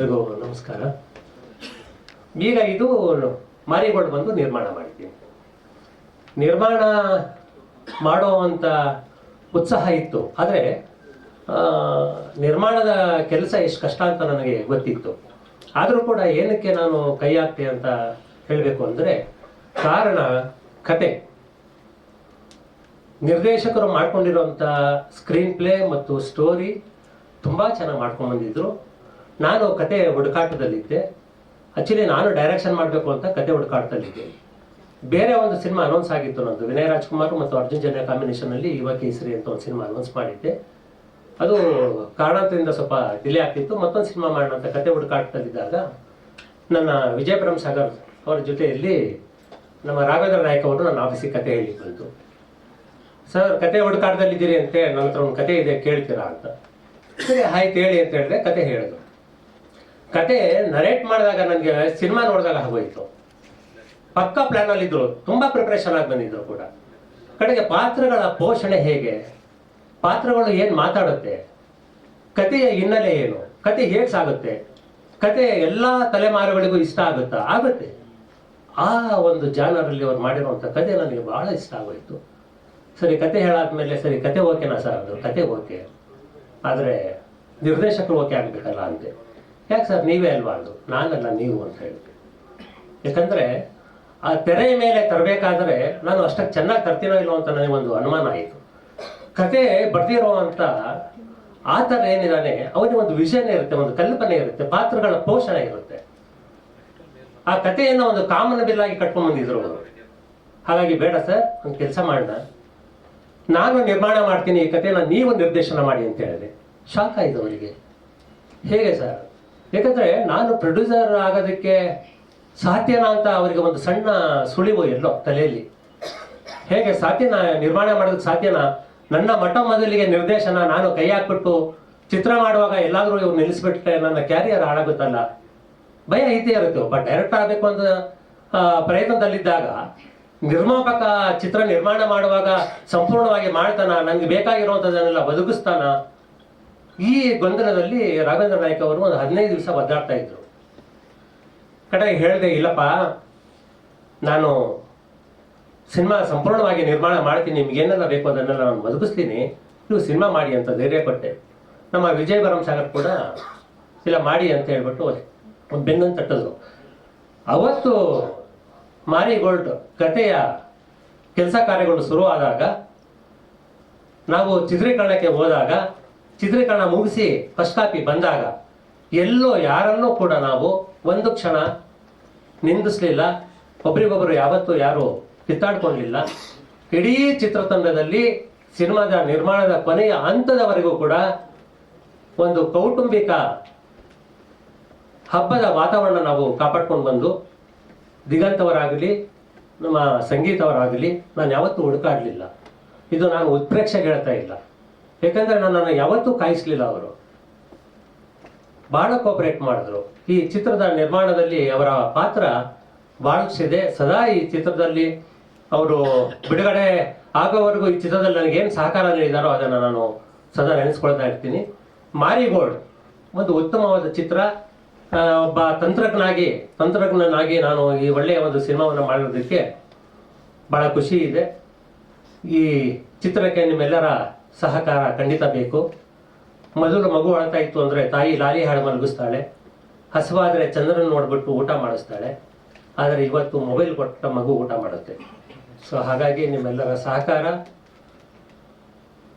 ಎಲ್ರಿಗೂ ನಮಸ್ಕಾರ. ಈಗ ಇದು ಮಾರಿಗೋಲ್ಡ್ ಬಂದು ನಿರ್ಮಾಣ ಮಾಡಿದ್ದೀನಿ ನಿರ್ಮಾಣ ಮಾಡುವಂಥ ಉತ್ಸಾಹ ಇತ್ತು. ಆದರೆ ನಿರ್ಮಾಣದ ಕೆಲಸ ಎಷ್ಟು ಕಷ್ಟ ಅಂತ ನನಗೆ ಗೊತ್ತಿತ್ತು. ಆದರೂ ಕೂಡ ಏನಕ್ಕೆ ನಾನು ಕೈ ಹಾಕ್ತೆ ಅಂತ ಹೇಳಬೇಕು ಅಂದರೆ, ಕಾರಣ, ಕತೆ. ನಿರ್ದೇಶಕರು ಮಾಡ್ಕೊಂಡಿರುವಂಥ ಸ್ಕ್ರೀನ್ ಪ್ಲೇ ಮತ್ತು ಸ್ಟೋರಿ ತುಂಬ ಚೆನ್ನಾಗಿ ಮಾಡ್ಕೊಂಡು ಬಂದಿದ್ರು. ನಾನು ಕತೆ ಹುಡುಕಾಟದಲ್ಲಿದ್ದೆ. ಆಕ್ಚುಲಿ ನಾನು ಡೈರೆಕ್ಷನ್ ಮಾಡಬೇಕು ಅಂತ ಕತೆ ಹುಡುಕಾಟದಲ್ಲಿದ್ದೆ. ಬೇರೆ ಒಂದು ಸಿನಿಮಾ ಅನೌನ್ಸ್ ಆಗಿತ್ತು ನಂದು. ವಿನಯ್ ರಾಜ್ಕುಮಾರ್ ಮತ್ತು ಅರ್ಜುನ್ ಜನ್ಯ ಕಾಂಬಿನೇಷನಲ್ಲಿ ಯುವ ಕೇಸರಿ ಅಂತ ಒಂದು ಸಿನಿಮಾ ಅನೌನ್ಸ್ ಮಾಡಿದ್ದೆ. ಅದು ಕಾರಣದಿಂದ ಸ್ವಲ್ಪ ಡಿಲೇ ಆಗ್ತಿತ್ತು. ಮತ್ತೊಂದು ಸಿನಿಮಾ ಮಾಡೋಣ ಅಂತ ಕತೆ ಹುಡುಕಾಟದಲ್ಲಿದ್ದಾಗ ನನ್ನ ವಿಜಯಪುರಂ ಸಾಗರ್ ಅವರ ಜೊತೆಯಲ್ಲಿ ನಮ್ಮ ರಾಘವೇಂದ್ರ ನಾಯಕ್ ಅವರು ನನ್ನ ಆಫೀಸಿಗೆ ಕತೆ ಹೇಳಿ ಬಂತು ಸರ್, ಕತೆ ಹುಡುಕಾಟದಲ್ಲಿದ್ದೀರಿ ಅಂತೆ ನನ್ನ ಹತ್ರ ಒಂದು ಕತೆ ಇದೆ, ಕೇಳ್ತೀರಾ ಅಂತ. ಸರಿ ಆಯ್ತು, ಹೇಳಿ ಅಂತ ಹೇಳಿದ್ರೆ ಕತೆ ಹೇಳಿದ್ರು. ಕತೆ ನರೇಟ್ ಮಾಡಿದಾಗ ನನಗೆ ಸಿನಿಮಾ ನೋಡಿದಾಗ ಆಗೋಯ್ತು. ಪಕ್ಕ ಅಲ್ಲಿ ಇದ್ರು ತುಂಬಾ ಪ್ರಿಪರೇಷನ್ ಆಗಿ ಬಂದಿದ್ರು ಕೂಡ. ಕಡೆಗೆ ಪಾತ್ರಗಳ ಪೋಷಣೆ ಹೇಗೆ? ಪಾತ್ರಗಳು ಏನು ಮಾತಾಡುತ್ತೆ? ಕತೆಯ ಹಿನ್ನೆಲೆ ಏನು? ಕತೆ ಹೇಗೆ ಸಾಗುತ್ತೆ? ಕತೆ ಎಲ್ಲ ತಲೆಮಾರುಗಳಿಗೂ ಇಷ್ಟ ಆಗುತ್ತಾ? ಆಗುತ್ತೆ. ಆ ಒಂದು ಜಾನರಲ್ಲಿ ಅವ್ರು ಮಾಡಿರುವಂಥ ಕತೆ ನನಗೆ ಬಹಳ ಇಷ್ಟ ಆಗೋಯ್ತು. ಸರಿ, ಕತೆ ಹೇಳಾದ್ಮೇಲೆ ಸರಿ, ಕತೆ ಓಕೆನಾ ಸರ್ ಅದು ಕತೆ ಓಕೆ. ಆದರೆ ನಿರ್ದೇಶಕರು ಓಕೆ ಆಗಬೇಕಲ್ಲ ಅಂತೆ ಯಾಕೆ ಸರ್ ನೀವೇ ಅಲ್ವಾ ಅದು? ನಾನಲ್ಲ ನೀವು ಅಂತ ಹೇಳಿ. ಯಾಕಂದ್ರೆ ಆ ತೆರೆಯ ಮೇಲೆ ತರಬೇಕಾದ್ರೆ ನಾನು ಅಷ್ಟಕ್ಕೆ ಚೆನ್ನಾಗಿ ತರ್ತೀನೋ ಇಲ್ಲೋ ಅಂತ ನನಗೆ ಒಂದು ಅನುಮಾನ ಆಯಿತು. ಕತೆ ಬರ್ದಿರುವಂತ ಥರ ಏನಿದ್ದಾನೆ ಅವನಿಗೆ ಒಂದು ವಿಷನ್ ಇರುತ್ತೆ, ಒಂದು ಕಲ್ಪನೆ ಇರುತ್ತೆ, ಪಾತ್ರಗಳ ಪೋಷಣೆ ಇರುತ್ತೆ. ಆ ಕಥೆಯನ್ನು ಒಂದು ಕಾಮನ್ ಬಿಲ್ ಆಗಿ ಕಟ್ಕೊಂಡ್ ಬಂದಿದ್ರು ಅವರು. ಹಾಗಾಗಿ ಬೇಡ ಸರ್, ಒಂದು ಕೆಲಸ ಮಾಡೋಣ ನಾನು ನಿರ್ಮಾಣ ಮಾಡ್ತೀನಿ ಈ ಕಥೆಯನ್ನು, ನೀವು ನಿರ್ದೇಶನ ಮಾಡಿ ಅಂತ ಹೇಳಿದೆ. ಶಾಕ್ ಆಯ್ತು ಅವರಿಗೆ. ಹೇಗೆ ಸರ್? ಯಾಕಂದ್ರೆ ನಾನು ಪ್ರೊಡ್ಯೂಸರ್ ಆಗೋದಕ್ಕೆ ಸಾಧ್ಯನಾ ಅಂತ ಅವರಿಗೆ ಒಂದು ಸಣ್ಣ ಸುಳಿವು ಎಲ್ಲೋ ತಲೆಯಲ್ಲಿ. ಹೇಗೆ ಸಾಧ್ಯನಾ ನಿರ್ಮಾಣ ಮಾಡೋದಕ್ಕೆ ಸಾಧ್ಯನಾ? ನನ್ನ ಮಠ ಮೊದಲಿಗೆ ನಿರ್ದೇಶನ ನಾನು ಕೈ ಹಾಕ್ಬಿಟ್ಟು ಚಿತ್ರ ಮಾಡುವಾಗ ಎಲ್ಲಾದರೂ ಇವ್ರು ನಿಲ್ಲಿಸ್ಬಿಟ್ರೆ ನನ್ನ ಕ್ಯಾರಿಯರ್ ಹಾಳಾಗುತ್ತಲ್ಲ? ಭಯ ಇದ್ದೇ ಇರುತ್ತೆ. ಬಟ್ ಡೈರೆಕ್ಟ್ ಆಗಬೇಕು ಅಂತ ಪ್ರಯತ್ನದಲ್ಲಿದ್ದಾಗ ನಿರ್ಮಾಪಕ ಚಿತ್ರ ನಿರ್ಮಾಣ ಮಾಡುವಾಗ ಸಂಪೂರ್ಣವಾಗಿ ಮಾಡ್ತಾನ? ನಂಗೆ ಬೇಕಾಗಿರುವಂಥದ್ದನ್ನೆಲ್ಲ ಬದುಕಿಸ್ತಾನ? ಈ ಗೊಂದಲದಲ್ಲಿ ರಾಘವೇಂದ್ರ ನಾಯ್ಕ ಅವರು ಒಂದು ಹದಿನೈದು ದಿವಸ ಒದ್ದಾಡ್ತಾ ಇದ್ರು. ಕಡೆಗೆ ಹೇಳಿದೆ, ಇಲ್ಲಪ್ಪ, ನಾನು ಸಿನಿಮಾ ಸಂಪೂರ್ಣವಾಗಿ ನಿರ್ಮಾಣ ಮಾಡ್ತೀನಿ, ನಿಮ್ಗೆ ಏನೆಲ್ಲ ಬೇಕು ಅದನ್ನೆಲ್ಲ ನಾನು ಬದುಕಿಸ್ತೀನಿ, ನೀವು ಸಿನಿಮಾ ಮಾಡಿ ಅಂತ ಧೈರ್ಯ ಕೊಟ್ಟೆ. ನಮ್ಮ ವಿಜಯ್ ಬರಂ ಸಾಗರ್ ಕೂಡ, ಇಲ್ಲ, ಮಾಡಿ ಅಂತ ಹೇಳ್ಬಿಟ್ಟು ಒಂದು ಬೆನ್ನನ್ನು ತಟ್ಟಿದ್ರು ಅವತ್ತು ಮಾರಿಗೋಲ್ಡ್ ಕಥೆಯ ಕೆಲಸ ಕಾರ್ಯಗಳು ಶುರುವಾದಾಗ, ನಾವು ಚಿತ್ರೀಕರಣಕ್ಕೆ ಹೋದಾಗ ಚಿತ್ರೀಕರಣ ಮುಗಿಸಿ ಫಸ್ಟ್ ಬಂದಾಗ ಎಲ್ಲೋ ಯಾರನ್ನೂ ಕೂಡ ನಾವು ಒಂದು ಕ್ಷಣ ನಿಂದಿಸಲಿಲ್ಲ. ಒಬ್ರಿಗೊಬ್ಬರು ಯಾವತ್ತೂ ಯಾರು ಕಿತ್ತಾಡ್ಕೊಂಡಿಲ್ಲ. ಇಡೀ ಚಿತ್ರತಂಡದಲ್ಲಿ ಸಿನಿಮಾದ ನಿರ್ಮಾಣದ ಕೊನೆಯ ಹಂತದವರೆಗೂ ಕೂಡ ಒಂದು ಕೌಟುಂಬಿಕ ಹಬ್ಬದ ವಾತಾವರಣ ನಾವು ಕಾಪಾಡ್ಕೊಂಡು ಬಂದು ದಿಗಂತವರಾಗಲಿ, ನಮ್ಮ ಸಂಗೀತವರಾಗಲಿ, ನಾನು ಯಾವತ್ತೂ ಹುಡುಕಾಡಲಿಲ್ಲ. ಇದು ನಾನು ಉತ್ಪ್ರೇಕ್ಷೆಗೆ ಹೇಳ್ತಾ ಇಲ್ಲ. ಯಾಕಂದ್ರೆ ನನ್ನನ್ನು ಯಾವತ್ತೂ ಕಾಯಿಸ್ಲಿಲ್ಲ ಅವರು. ಬಹಳ ಕೋಪರೇಟ್ ಮಾಡಿದ್ರು. ಈ ಚಿತ್ರದ ನಿರ್ಮಾಣದಲ್ಲಿ ಅವರ ಪಾತ್ರ ಬಾಳಿಸಿದೆ ಸದಾ. ಈ ಚಿತ್ರದಲ್ಲಿ ಅವರು ಬಿಡುಗಡೆ ಆಗೋವರೆಗೂ ಈ ಚಿತ್ರದಲ್ಲಿ ನನಗೆ ಏನು ಸಹಕಾರ ನೀಡಿದಾರೋ ಅದನ್ನು ನಾನು ಸದಾ ನೆನೆಸ್ಕೊಳ್ತಾ ಇರ್ತೀನಿ. ಮಾರಿಗೋಲ್ಡ್, ಒಂದು ಉತ್ತಮವಾದ ಚಿತ್ರ. ಒಬ್ಬ ತಂತ್ರಜ್ಞನಾಗಿ ತಂತ್ರಜ್ಞನಾಗಿ ನಾನು ಈ ಒಳ್ಳೆಯ ಒಂದು ಸಿನಿಮಾವನ್ನು ಮಾಡಿರೋದಕ್ಕೆ ಬಹಳ ಖುಷಿ ಇದೆ. ಈ ಚಿತ್ರಕ್ಕೆ ನಿಮ್ಮೆಲ್ಲರ ಸಹಕಾರ ಖಂಡಿತ ಬೇಕು. ಮೊದಲು ಮಗು ಅಳ್ತಾ ಇತ್ತು ಅಂದರೆ ತಾಯಿ ಲಾಲಿ ಹಾಡು ಮಲಗಿಸ್ತಾಳೆ. ಹಸುವಾದರೆ ಚಂದ್ರನ ನೋಡ್ಬಿಟ್ಟು ಊಟ ಮಾಡಿಸ್ತಾಳೆ. ಆದರೆ ಇವತ್ತು ಮೊಬೈಲ್ ಕೊಟ್ಟ ಮಗು ಊಟ ಮಾಡುತ್ತೆ. ಸೊ ಹಾಗಾಗಿ ನಿಮ್ಮೆಲ್ಲರ ಸಹಕಾರ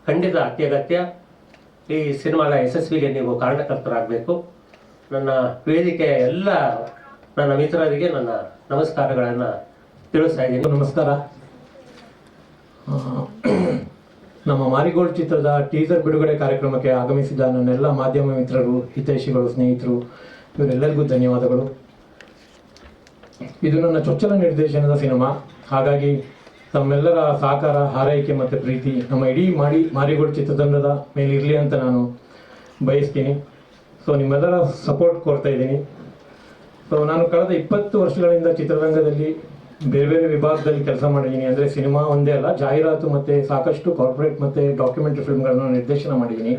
ಖಂಡಿತ ಅತ್ಯಗತ್ಯ. ಈ ಸಿನಿಮಾದ ಯಶಸ್ವಿಗೆ ನೀವು ಕಾರಣಕರ್ತರಾಗಬೇಕು. ನನ್ನ ವೇದಿಕೆಯ ಎಲ್ಲ ನನ್ನ ಮಿತ್ರರಿಗೆ ನನ್ನ ನಮಸ್ಕಾರಗಳನ್ನು ತಿಳಿಸ್ತಾ ಇದ್ದೀನಿ. ನಮಸ್ಕಾರ. ನಮ್ಮ ಮಾರಿಗೋಲ್ಡ್ ಚಿತ್ರದ ಟೀಸರ್ ಬಿಡುಗಡೆ ಕಾರ್ಯಕ್ರಮಕ್ಕೆ ಆಗಮಿಸಿದ ನನ್ನೆಲ್ಲ ಮಾಧ್ಯಮ ಮಿತ್ರರು, ಹಿತೈಷಿಗಳು, ಸ್ನೇಹಿತರು, ಇವರೆಲ್ಲರಿಗೂ ಧನ್ಯವಾದಗಳು. ಇದು ನನ್ನ ಚೊಚ್ಚಲ ನಿರ್ದೇಶನದ ಸಿನಿಮಾ. ಹಾಗಾಗಿ ತಮ್ಮೆಲ್ಲರ ಸಹಕಾರ, ಹಾರೈಕೆ ಮತ್ತು ಪ್ರೀತಿ ನಮ್ಮ ಇಡೀ ಮಾಡಿ ಮಾರಿಗೋಲ್ಡ್ ಚಿತ್ರತಂಡದ ಮೇಲೆ ಇರಲಿ ಅಂತ ನಾನು ಬಯಸ್ತೀನಿ. ಸೊ ನಿಮ್ಮೆಲ್ಲರ ಸಪೋರ್ಟ್ ಕೊಡ್ತಾ ಇದ್ದೀನಿ. ಸೊ ನಾನು ಕಳೆದ ಇಪ್ಪತ್ತು ವರ್ಷಗಳಿಂದ ಚಿತ್ರರಂಗದಲ್ಲಿ ಬೇರೆ ಬೇರೆ ವಿಭಾಗದಲ್ಲಿ ಕೆಲಸ ಮಾಡಿದ್ದೀನಿ ಅಂದರೆ ಸಿನಿಮಾ ಒಂದೇ ಅಲ್ಲ, ಜಾಹೀರಾತು ಮತ್ತು ಸಾಕಷ್ಟು ಕಾರ್ಪೊರೇಟ್ ಮತ್ತು ಡಾಕ್ಯುಮೆಂಟ್ರಿ ಫಿಲ್ಮ್ಗಳನ್ನು ನಿರ್ದೇಶನ ಮಾಡಿದ್ದೀನಿ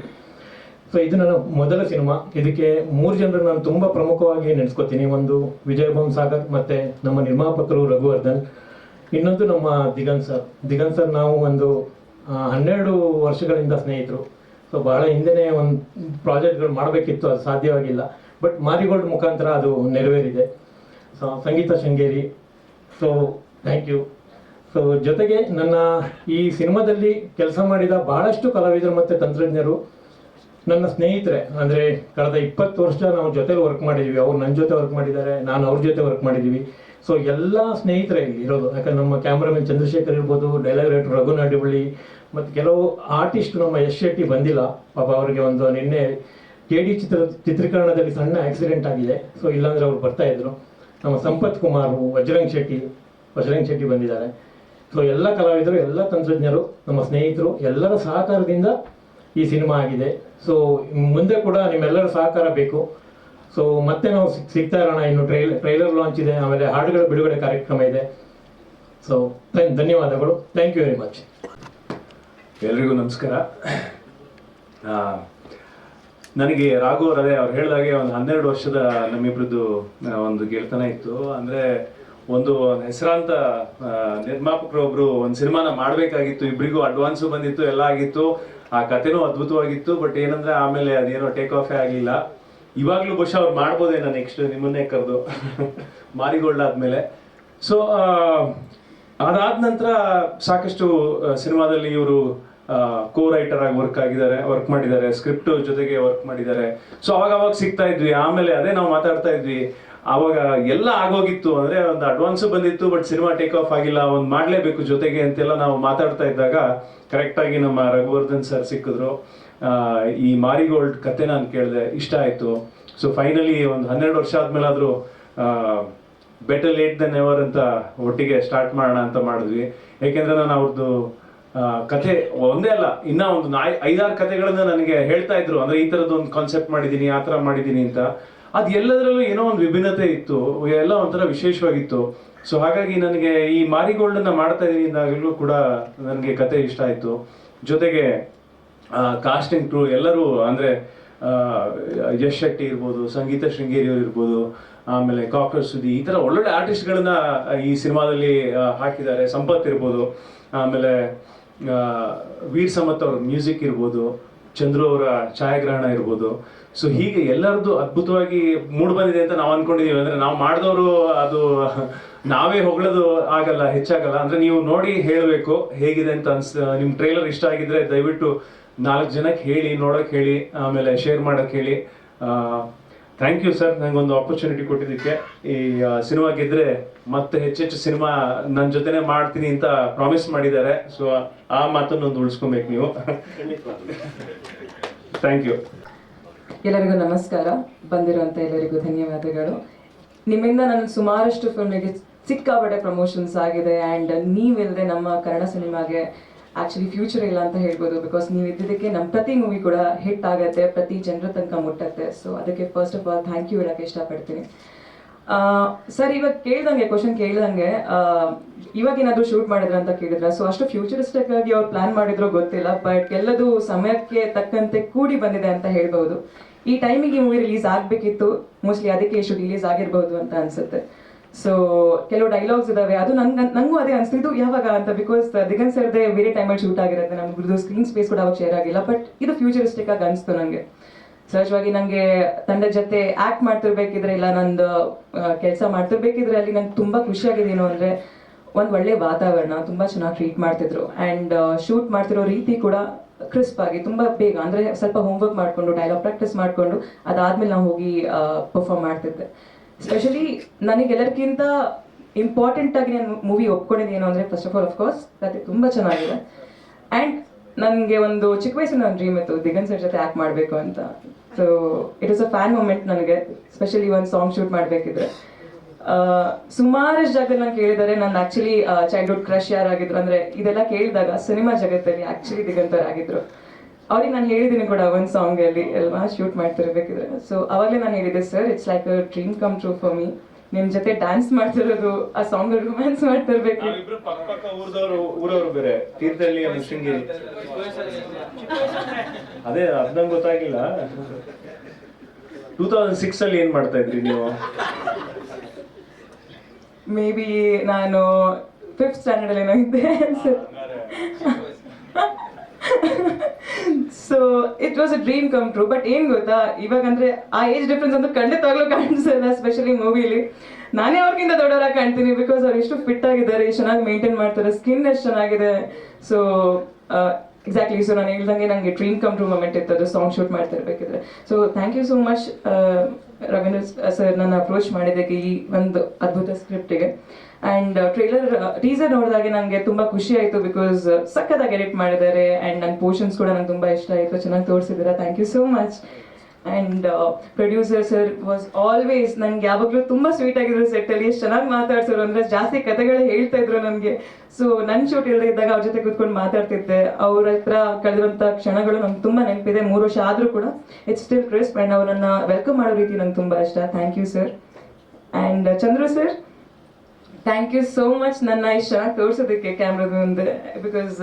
ಸೊ ಇದು ನನ್ನ ಮೊದಲ ಸಿನಿಮಾ. ಇದಕ್ಕೆ ಮೂರು ಜನರು ನಾನು ತುಂಬ ಪ್ರಮುಖವಾಗಿ ನೆನೆಸ್ಕೊತೀನಿ. ಒಂದು ವಿಜಯ್ ಭವನ್ ಸಾಗರ್ ಮತ್ತು ನಮ್ಮ ನಿರ್ಮಾಪಕರು ರಘುವರ್ಧನ್. ಇನ್ನೊಂದು ನಮ್ಮ ದಿಗನ್ ಸರ್. ದಿಗನ್ ಸರ್ ನಾವು ಒಂದು ಹನ್ನೆರಡು ವರ್ಷಗಳಿಂದ ಸ್ನೇಹಿತರು. ಸೊ ಬಹಳ ಹಿಂದೆನೇ ಒಂದು ಪ್ರಾಜೆಕ್ಟ್ಗಳು ಮಾಡಬೇಕಿತ್ತು, ಅದು ಸಾಧ್ಯವಾಗಿಲ್ಲ. ಬಟ್ ಮಾರಿಗೋಲ್ಡ್ ಮುಖಾಂತರ ಅದು ನೆರವೇರಿದೆ. So Sangeetha Sringeri so thank you so ಜೊತೆಗೆ ನನ್ನ ಈ ಸಿನಿಮಾದಲ್ಲಿ ಕೆಲಸ ಮಾಡಿದ ಬಹಳಷ್ಟು ಕಲಾವಿದರು ಮತ್ತು ತಂತ್ರಜ್ಞರು, ನನ್ನ ಸ್ನೇಹಿತರೆ, ಅಂದರೆ ಕಳೆದ ಇಪ್ಪತ್ತು ವರ್ಷ ನಾವು ಜೊತೆಲಿ ವರ್ಕ್ ಮಾಡಿದ್ದೀವಿ ಅವ್ರು ನನ್ನ ಜೊತೆ ವರ್ಕ್ ಮಾಡಿದ್ದಾರೆ, ನಾನು ಅವ್ರ ಜೊತೆ ವರ್ಕ್ ಮಾಡಿದ್ದೀವಿ ಸೊ ಎಲ್ಲ ಸ್ನೇಹಿತರೆ ಇಲ್ಲಿ ಇರೋದು, ಯಾಕಂದ್ರೆ ನಮ್ಮ ಕ್ಯಾಮ್ರಾಮನ್ ಚಂದ್ರಶೇಖರ್ ಇರ್ಬೋದು ಡೈಲಾಗ್ ರೈಟರ್ ರಘು ನಾಡಿಬಳ್ಳಿ ಮತ್ತು ಕೆಲವು ಆರ್ಟಿಸ್ಟ್ ನಮ್ಮ ಯಶ್ ಶೆಟ್ಟಿ ಬಂದಿಲ್ಲ. ಪಾಪ ಅವರಿಗೆ ಒಂದು ನಿನ್ನೆ ಕೆ ಡಿ ಚಿತ್ರ ಚಿತ್ರೀಕರಣದಲ್ಲಿ ಸಣ್ಣ ಆಕ್ಸಿಡೆಂಟ್ ಆಗಿದೆ. ಸೊ ಇಲ್ಲಾಂದ್ರೆ ಅವ್ರು ಬರ್ತಾ ಇದ್ರು. ನಮ್ಮ ಸಂಪತ್ ಕುಮಾರು, ವಜ್ರಂಗ್ ಶೆಟ್ಟಿ ವಜ್ರಂಗ್ ಶೆಟ್ಟಿ ಬಂದಿದ್ದಾರೆ. ಸೊ ಎಲ್ಲ ಕಲಾವಿದರು, ಎಲ್ಲ ತಂತ್ರಜ್ಞರು, ನಮ್ಮ ಸ್ನೇಹಿತರು, ಎಲ್ಲರ ಸಹಕಾರದಿಂದ ಈ ಸಿನಿಮಾ ಆಗಿದೆ. ಸೊ ಮುಂದೆ ಕೂಡ ನಿಮ್ಮೆಲ್ಲರ ಸಹಕಾರ ಬೇಕು. ಸೊ ಮತ್ತೆ ನಾವು ಸಿಗ್- ಸಿಗ್ತಾ ಇರೋಣ. ಇನ್ನು ಟ್ರೈಲ್ ಟ್ರೈಲರ್ ಲಾಂಚ್ ಇದೆ. ಆಮೇಲೆ ಹಾಡುಗಳ ಬಿಡುಗಡೆ ಕಾರ್ಯಕ್ರಮ ಇದೆ. ಸೊ ಧನ್ಯವಾದಗಳು. ಥ್ಯಾಂಕ್ ಯು ವೆರಿ ಮಚ್ ಎಲ್ರಿಗೂ ನಮಸ್ಕಾರ. ನನಗೆ ರಾಘು ಅದೇ ಅವ್ರು ಹೇಳಿದಾಗೆ ಒಂದು ಹನ್ನೆರಡು ವರ್ಷದ ನಮ್ಮಿಬ್ರದ್ದು ಒಂದು ಗೆಲ್ತನ ಇತ್ತು. ಅಂದ್ರೆ ಒಂದು ಹೆಸರಾಂತ ಆ, ನಿರ್ಮಾಪಕರು ಒಬ್ರು ಒಂದು ಸಿನಿಮಾನ ಮಾಡ್ಬೇಕಾಗಿತ್ತು. ಇಬ್ರಿಗೂ ಅಡ್ವಾನ್ಸು ಬಂದಿತ್ತು ಎಲ್ಲ ಆಗಿತ್ತು. ಆ ಕಥೆನೂ ಅದ್ಭುತವಾಗಿತ್ತು ಬಟ್ ಏನಂದ್ರೆ ಆಮೇಲೆ ಅದೇನೋ ಟೇಕ್ ಆಫೇ ಆಗಲಿಲ್ಲ. ಇವಾಗ್ಲೂ ಬಹುಶಃ ಅವ್ರು ನಾನು ನೆಕ್ಸ್ಟ್ ನಿಮ್ಮನ್ನೇ ಕರೆದು. ಮಾರಿಗೋಲ್ಡ್ ಆದ್ಮೇಲೆ. ಸೊ ಅದಾದ ನಂತರ ಸಾಕಷ್ಟು ಸಿನಿಮಾದಲ್ಲಿ ಇವರು ಕೋ ರೈಟರ್ ಆಗಿ ವರ್ಕ್ ಆಗಿದ್ದಾರೆ ವರ್ಕ್ ಮಾಡಿದ್ದಾರೆ ಸ್ಕ್ರಿಪ್ಟ್ ಜೊತೆಗೆ ವರ್ಕ್ ಮಾಡಿದ್ದಾರೆ. ಸೊ ಅವಾಗ ಅವಾಗ ಸಿಗ್ತಾ ಇದ್ವಿ. ಆಮೇಲೆ ಅದೇ ನಾವು ಮಾತಾಡ್ತಾ ಇದ್ವಿ. ಅವಾಗ ಎಲ್ಲ ಆಗೋಗಿತ್ತು. ಅಂದ್ರೆ ಒಂದು ಅಡ್ವಾನ್ಸ್ ಬಂದಿತ್ತು ಬಟ್ ಸಿನಿಮಾ ಟೇಕ್ ಆಫ್ ಆಗಿಲ್ಲ. ಒಂದು ಮಾಡಲೇಬೇಕು ಜೊತೆಗೆ ಅಂತೆಲ್ಲ ನಾವು ಮಾತಾಡ್ತಾ ಇದ್ದಾಗ ಕರೆಕ್ಟ್ ಆಗಿ ನಮ್ಮ ರಘುವರ್ಧನ್ ಸರ್ ಸಿಕ್ಕಿದ್ರು. ಈ ಮಾರಿಗೋಲ್ಡ್ ಕತೆ ನಾನು ಕೇಳಿದೆ. ಇಷ್ಟ ಆಯ್ತು. ಸೊ ಫೈನಲಿ ಒಂದು ಹನ್ನೆರಡು ವರ್ಷ ಆದ್ಮೇಲಾದ್ರೂ ಬೆಟರ್ ಲೇಟ್ ದನ್ ಎವರ್ ಅಂತ ಒಟ್ಟಿಗೆ ಸ್ಟಾರ್ಟ್ ಮಾಡೋಣ ಅಂತ ಮಾಡಿದ್ವಿ. ಯಾಕೆಂದ್ರೆ ನಾನು ಅವ್ರದ್ದು ಕಥೆ ಒಂದೇ ಅಲ್ಲ, ಇನ್ನ ಒಂದು ಐದಾರು ಕಥೆಗಳನ್ನ ನನಗೆ ಹೇಳ್ತಾ ಇದ್ರು. ಅಂದ್ರೆ ಈ ತರದ ಒಂದು ಕಾನ್ಸೆಪ್ಟ್ ಮಾಡಿದೀನಿ, ಆ ತರ ಮಾಡಿದೀನಿ ಅಂತ. ಅದ್ ಎಲ್ಲದರಲ್ಲೂ ಏನೋ ಒಂದು ವಿಭಿನ್ನತೆ ಇತ್ತು, ಎಲ್ಲ ಒಂಥರ ವಿಶೇಷವಾಗಿತ್ತು. ಸೊ ಹಾಗಾಗಿ ನನಗೆ ಈ ಮಾರಿಗೋಲ್ಡ್ ಅನ್ನ ಮಾಡ್ತಾ ಇದೀನಿ ಅಂದಾಗಲೂ ಕೂಡ ನನಗೆ ಕತೆ ಇಷ್ಟ ಆಯ್ತು. ಜೊತೆಗೆ ಕಾಸ್ಟಿಂಗ್ ಟ್ರೂ ಎಲ್ಲರೂ, ಅಂದ್ರೆ ಯಶ್ ಶೆಟ್ಟಿ ಇರ್ಬೋದು, ಸಂಗೀತ ಶೃಂಗೇರಿ ಅವರು ಇರ್ಬೋದು, ಆಮೇಲೆ ಕಾಕರ್ ಸುದಿ, ಈ ತರ ಒಳ್ಳೊಳ್ಳೆ ಆರ್ಟಿಸ್ಟ್ಗಳನ್ನ ಈ ಸಿನಿಮಾದಲ್ಲಿ ಹಾಕಿದ್ದಾರೆ. ಸಂಪತ್ ಇರ್ಬೋದು, ಆಮೇಲೆ ವೀರ್ ಸಮತ್ ಅವ್ರ ಮ್ಯೂಸಿಕ್ ಇರ್ಬೋದು, ಚಂದ್ರು ಅವರ ಛಾಯಾಗ್ರಹಣ ಇರ್ಬೋದು. ಸೊ ಹೀಗೆ ಎಲ್ಲರದ್ದು ಅದ್ಭುತವಾಗಿ ಮೂಡ್ ಬಂದಿದೆ ಅಂತ ನಾವು ಅನ್ಕೊಂಡಿದೀವಿ. ಅಂದ್ರೆ ನಾವು ಮಾಡಿದವರು ಅದು ನಾವೇ ಹೊಗಳೋದು ಆಗಲ್ಲ, ಹೆಚ್ಚಾಗಲ್ಲ. ಅಂದ್ರೆ ನೀವು ನೋಡಿ ಹೇಳಬೇಕು, ಹೇಗಿದೆ ಅಂತ ಅನ್ಸ್, ನಿಮ್ ಟ್ರೈಲರ್ ಇಷ್ಟ ಆಗಿದ್ರೆ ದಯವಿಟ್ಟು ನಾಲ್ಕು ಜನಕ್ಕೆ ಹೇಳಿ, ನೋಡಕ್ ಹೇಳಿ, ಆಮೇಲೆ ಶೇರ್ ಮಾಡಕ್ ಹೇಳಿ. ಥ್ಯಾಂಕ್ ಯು ಸರ್ ನಂಗೊಂದು ಆಪರ್ಚುನಿಟಿ ಕೊಟ್ಟಿದ್ದಕ್ಕೆ. ಈ ಸಿನಿಮಾ ಗೆದ್ರೆ ಮತ್ತೆ ಹೆಚ್ಚೆಚ್ಚು ಸಿನಿಮಾ ನನ್ನ ಜೊತೆನೆ ಮಾಡ್ತೀನಿ ಅಂತ ಪ್ರಾಮಿಸ್ ಮಾಡಿದ್ದಾರೆ. ಸೊ ಆ ಮಾತನ್ನೊಂದು ಉಳಿಸ್ಕೊಬೇಕು ನೀವು. ಥ್ಯಾಂಕ್ ಯು ಎಲ್ಲರಿಗೂ ನಮಸ್ಕಾರ. ಬಂದಿರುವಂಥ ಎಲ್ಲರಿಗೂ ಧನ್ಯವಾದಗಳು. ನಿಮ್ಮಿಂದ ನನಗೆ ಸುಮಾರಷ್ಟು ಫಿಲ್ಮಿಗೆ ಸಿಕ್ಕಾಪಟ್ಟೆ ಪ್ರಮೋಷನ್ಸ್ ಆಗಿದೆ. ಆ್ಯಂಡ್ ನೀವಿಲ್ಲದೆ ನಮ್ಮ ಕನ್ನಡ ಸಿನಿಮಾಗೆ ಆ್ಯಕ್ಚುಲಿ ಫ್ಯೂಚರ್ ಇಲ್ಲ ಅಂತ ಹೇಳ್ಬೋದು ಬಿಕಾಸ್ ನೀವು ಇದ್ದಿದ್ದಕ್ಕೆ ನಮ್ಮ ಪ್ರತಿ ಮೂವಿ ಕೂಡ ಹಿಟ್ ಆಗುತ್ತೆ, ಪ್ರತಿ ಜನರ ತನಕ ಮುಟ್ಟತ್ತೆ. ಸೊ ಅದಕ್ಕೆ first of all thank you ಹೇಳಕ್ಕೆ ಇಷ್ಟಪಡ್ತೀನಿ. ಸರ್ ಇವಾಗ ಕೇಳ್ದಂಗೆ ಕ್ವಶನ್ ಕೇಳ್ದಂಗೆ ಇವಾಗ ಏನಾದರೂ ಶೂಟ್ ಮಾಡಿದ್ರ ಅಂತ ಕೇಳಿದ್ರ. ಸೊ ಅಷ್ಟು ಫ್ಯೂಚರಿಸ್ಟಿಕ್ ಆಗಿ ಅವ್ರು ಪ್ಲಾನ್ ಮಾಡಿದ್ರೋ ಗೊತ್ತಿಲ್ಲ ಬಟ್ ಎಲ್ಲದೂ ಸಮಯಕ್ಕೆ ತಕ್ಕಂತೆ ಕೂಡಿ ಬಂದಿದೆ ಅಂತ ಹೇಳ್ಬಹುದು. ಈ ಟೈಮಿಗೆ ಮೂವಿ ರಿಲೀಸ್ ಆಗಬೇಕಿತ್ತು. ಮೋಸ್ಟ್ಲಿ ಅದಕ್ಕೆ ಇಷ್ಟು ರಿಲೀಸ್ ಆಗಿರಬಹುದು ಅಂತ ಅನ್ಸುತ್ತೆ. ಸೊ ಕೆಲವು ಡೈಲಾಗ್ಸ್ ಇದಾವೆ. ಅದು ನನ್ ನಂಗೂ ಅದೇ ಅನ್ಸ್ತಿದ್ದು ಯಾವಾಗ ಅಂತ ಬಿಕಾಸ್ ದಿಗನ್ ಸರ್ದೆ ಬೇರೆ ಟೈಮಲ್ಲಿ ಶೂಟ್ ಆಗಿರುತ್ತೆ ನಮ್ದು ಸ್ಕ್ರೀನ್ ಸ್ಪೇಸ್ ಕೂಡ ಅವಾಗ ಶೇರ್ ಆಗಿಲ್ಲ. ಬಟ್ ಇದು ಫ್ಯೂಚರಿಸ್ಟಿಕ್ ಆಗಿ ಅನಿಸ್ತು ನನಗೆ ಸಹಜವಾಗಿ ನಂಗೆ ತಂಡದ ಜೊತೆ ಆಕ್ಟ್ ಮಾಡ್ತಿರ್ಬೇಕಿದ್ರೆ ಇಲ್ಲ, ನಂದು ಕೆಲಸ ಮಾಡ್ತಿರ್ಬೇಕಿದ್ರೆ ಅಲ್ಲಿ ನಂಗೆ ತುಂಬಾ ಖುಷಿಯಾಗಿದೆ ಏನು ಅಂದ್ರೆ, ಒಂದ್ ಒಳ್ಳೆ ವಾತಾವರಣ, ತುಂಬಾ ಚೆನ್ನಾಗಿ ಟ್ರೀಟ್ ಮಾಡ್ತಿದ್ರು. ಅಂಡ್ ಶೂಟ್ ಮಾಡ್ತಿರೋ ರೀತಿ ಕೂಡ ಕ್ರಿಸ್ಪ್ ಆಗಿ, ತುಂಬಾ ಬೇಗ, ಅಂದ್ರೆ ಸ್ವಲ್ಪ ಹೋಮ್ವರ್ಕ್ ಮಾಡ್ಕೊಂಡು ಡೈಲಾಗ್ ಪ್ರಾಕ್ಟೀಸ್ ಮಾಡ್ಕೊಂಡು ಅದಾದ್ಮೇಲೆ ನಾವು ಹೋಗಿ ಪರ್ಫಾರ್ಮ್ ಮಾಡ್ತಿದ್ದೆ. ಸ್ಪೆಷಲಿ ನನಗೆಲ್ಲರಿಗಿಂತ ಇಂಪಾರ್ಟೆಂಟ್ ಆಗಿ ನಾನು ಮೂವಿ ಒಪ್ಕೊಂಡಿದ್ದು ಏನು ಅಂದ್ರೆ ಫಸ್ಟ್ ಆಫ್ ಆಲ್ ಕೋರ್ಸ್ ಕತೆ ತುಂಬಾ ಚೆನ್ನಾಗಿದೆ. ಆ್ಯಂಡ್ ನನಗೆ ಒಂದು ಚಿಕ್ಕ ವಯಸ್ಸಿನ ಡ್ರೀಮ್ ಇತ್ತು ದಿಗನ್ ಸರ್ ಜೊತೆ ಆ್ಯಕ್ಟ್ ಮಾಡಬೇಕು ಅಂತ. So it is a fan moment ನನಗೆ ಸ್ಪೆಷಲಿ ಒಂದು ಸಾಂಗ್ ಶೂಟ್ ಮಾಡಬೇಕಿದ್ರೆ. ಸುಮಾರಷ್ಟು ಜಾಗದಲ್ಲಿ ನಾನು ಕೇಳಿದರೆ ನಾನು ಆ್ಯಕ್ಚುಲಿ ಚೈಲ್ಡ್ಹುಡ್ ಕ್ರಶ್ ಯಾರಾಗಿದ್ರು ಅಂದ್ರೆ, ಇದೆಲ್ಲ ಕೇಳಿದಾಗ ಸಿನಿಮಾ ಜಗತ್ತಲ್ಲಿ ಆ್ಯಕ್ಚುಲಿ ದಿಗಂತರ್ ಆಗಿದ್ರು ಅವ್ರಿಗೆ ನಾನು ಹೇಳಿದ್ದೀನಿ ಕೂಡ ಒಂದು ಸಾಂಗ್ ಅಲ್ಲಿ ಅಲ್ವಾ ಶೂಟ್ ಮಾಡ್ತಿರ್ಬೇಕಿದ್ರೆ. ಸೊ ಅವಾಗಲೇ ನಾನು ಹೇಳಿದೆ sir it's like a dream come true for me ನಿಮ್ ಜೊತೆ ಡ್ಯಾನ್ಸ್ ಮಾಡ್ತಿರೋದು ಆ ಸಾಂಗ್ ರೊಮ್ಯಾನ್ಸ್ ಮಾಡ್ತಿರ್ಬೇಕು. ಊರವರು ಬೇರೆ ತೀರ್ಥಹಳ್ಳಿ ಶೃಂಗೇರಿ. ಅದೇ ಅದ್ ನಂಗೆ ಗೊತ್ತಾಗಿಲ್ಲ. ಟೂ ತೌಸಂಡ್ ಸಿಕ್ಸ್ ಅಲ್ಲಿ ಏನ್ ಮಾಡ್ತಾ ಇದ್ರಿ ನೀವು? ಮೇ ಬಿ ನಾನು ಫಿಫ್ತ್ ಸ್ಟ್ಯಾಂಡರ್ಡ್ ಅಲ್ಲಿ ಏನೋ ಇದ್ದೆ so it was a dream come true but ಏನ್ ಗೊತ್ತಾ? ಇವಾಗಂದ್ರೆ ಆ ಏಜ್ ಡಿಫ್ರೆನ್ಸ್ ಅಂತೂ ಖಂಡಿತವಾಗ್ಲೂ ಕಾಣಿಸಲ್ಲ ಸ್ಪೆಷಲಿ ಮೂವಿಲಿ ನಾನೇ ಅವ್ರಿಗಿಂತ ದೊಡ್ಡವರಾಗಿ ಕಾಣ್ತೀನಿ ಬಿಕಾಸ್ ಅವ್ರು ಎಷ್ಟು ಫಿಟ್ ಆಗಿದ್ದಾರೆ ಎಷ್ಟು ಚೆನ್ನಾಗಿ ಮೇಂಟೈನ್ ಮಾಡ್ತಾರೆ ಸ್ಕಿನ್ ಎಷ್ಟು ಚೆನ್ನಾಗಿದೆ. ಸೊ ಎಕ್ಸಾಕ್ಟ್ಲಿ ಸೊ ನಾನು ಹೇಳ್ದಂಗೆ ನನಗೆ ಡ್ರೀಮ್ ಕಮ್ ಟ್ರೂ ಮೂಮೆಂಟ್ ಇತ್ತು ಸಾಂಗ್ ಶೂಟ್ ಮಾಡ್ತಾ ಇರಬೇಕಿದ್ರೆ so thank you so much Ravindra sir ನನ್ನ ಅಪ್ರೋಚ್ ಮಾಡಿದ್ದಕ್ಕೆ ಈ ಒಂದು ಅದ್ಭುತ ಸ್ಕ್ರಿಪ್ಟಿಗೆ ಆ್ಯಂಡ್ ಟ್ರೇಲರ್ ಟೀಸರ್ ನೋಡಿದಾಗೆ ನನಗೆ ತುಂಬ ಖುಷಿ ಆಯಿತು ಬಿಕಾಸ್ ಸಕ್ಕತ್ತಾಗಿ ಎಡಿಟ್ ಮಾಡಿದ್ದಾರೆ ಆ್ಯಂಡ್ ನನ್ನ ಪೋರ್ಷನ್ಸ್ ಕೂಡ ನಂಗೆ ತುಂಬ ಇಷ್ಟ ಆಯಿತು, ಚೆನ್ನಾಗಿ ತೋರಿಸಿದ್ದೀರಾ. Thank you so much and producer sir was always ನನಗೆ ಯಾವಾಗಲೂ ತುಂಬ ಸ್ವೀಟ್ ಆಗಿದ್ರು ಸೆಟ್ಟಲ್ಲಿ ಎಷ್ಟು ಚೆನ್ನಾಗಿ ಮಾತಾಡ್ಸೋರು ಅಂದರೆ ಜಾಸ್ತಿ ಕಥೆಗಳು ಹೇಳ್ತಾ ಇದ್ರು ನನಗೆ. ಸೊ ನನ್ನ ಶೂಟ್ ಇಲ್ಲದೆ ಇದ್ದಾಗ ಅವ್ರ ಜೊತೆ ಕೂತ್ಕೊಂಡು ಮಾತಾಡ್ತಿದ್ದೆ. ಅವ್ರ ಹತ್ರ ಕಳೆದಿರುವಂಥ ಕ್ಷಣಗಳು ನಂಗೆ ತುಂಬ ನೆನಪಿದೆ. ಮೂರು ವರ್ಷ ಆದರೂ ಕೂಡ ಇಟ್ಸ್ ಸ್ಟಿಲ್ ಕ್ರಿಸ್ಪ್ ಆ್ಯಂಡ್ ಅವರನ್ನು ವೆಲ್ಕಮ್ ಮಾಡೋ ರೀತಿ ನಂಗೆ ತುಂಬ ಇಷ್ಟ. Thank you sir and Chandru sir thank you so much ನನ್ನ ಈ ತೋರಿಸೋದಕ್ಕೆ ಕ್ಯಾಮ್ರಾದ ಮುಂದೆ ಬಿಕಾಸ್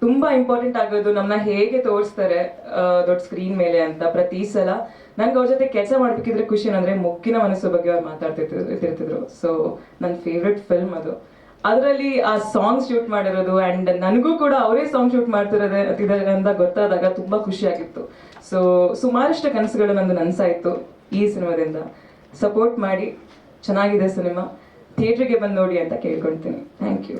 ತುಂಬಾ ಇಂಪಾರ್ಟೆಂಟ್ ಆಗೋದು ನಮ್ಮನ್ನ ಹೇಗೆ ತೋರಿಸ್ತಾರೆ ಆ, ದೊಡ್ಡ ಸ್ಕ್ರೀನ್ ಮೇಲೆ ಅಂತ ಪ್ರತಿ ಸಲ. ನಂಗೆ ಅವ್ರ ಜೊತೆ ಕೆಲಸ ಮಾಡ್ಬೇಕಿದ್ರೆ ಖುಷಿ ಏನಂದ್ರೆ ಮುಕ್ಕಿನ ಮನಸ್ಸು ಬಗ್ಗೆ ಅವ್ರು ಮಾತಾಡ್ತಿರ್ತಿದ್ರು ಸೊ ನನ್ನ ಫೇವ್ರೆಟ್ ಫಿಲ್ಮ್ ಅದು. ಅದರಲ್ಲಿ ಆ ಸಾಂಗ್ ಶೂಟ್ ಮಾಡಿರೋದು ಅಂಡ್ ನನಗೂ ಕೂಡ ಅವರೇ ಸಾಂಗ್ ಶೂಟ್ ಮಾಡ್ತಿರೋದೇ ಅಂತ ಗೊತ್ತಾದಾಗ ತುಂಬಾ ಖುಷಿ ಖುಷಿಯಾಗಿತ್ತು ಸೊ ಸುಮಾರಷ್ಟು ಕನಸುಗಳು ನಂದು ನನಸಾಯಿತು ಈ ಸಿನಿಮಾದಿಂದ. ಸಪೋರ್ಟ್ ಮಾಡಿ. ಚೆನ್ನಾಗಿದೆ ಸಿನಿಮಾ. ಥಿಯೇಟ್ರಿಗೆ ಬಂದು ನೋಡಿ ಅಂತ ಕೇಳ್ಕೊಳ್ತೀನಿ. Thank you.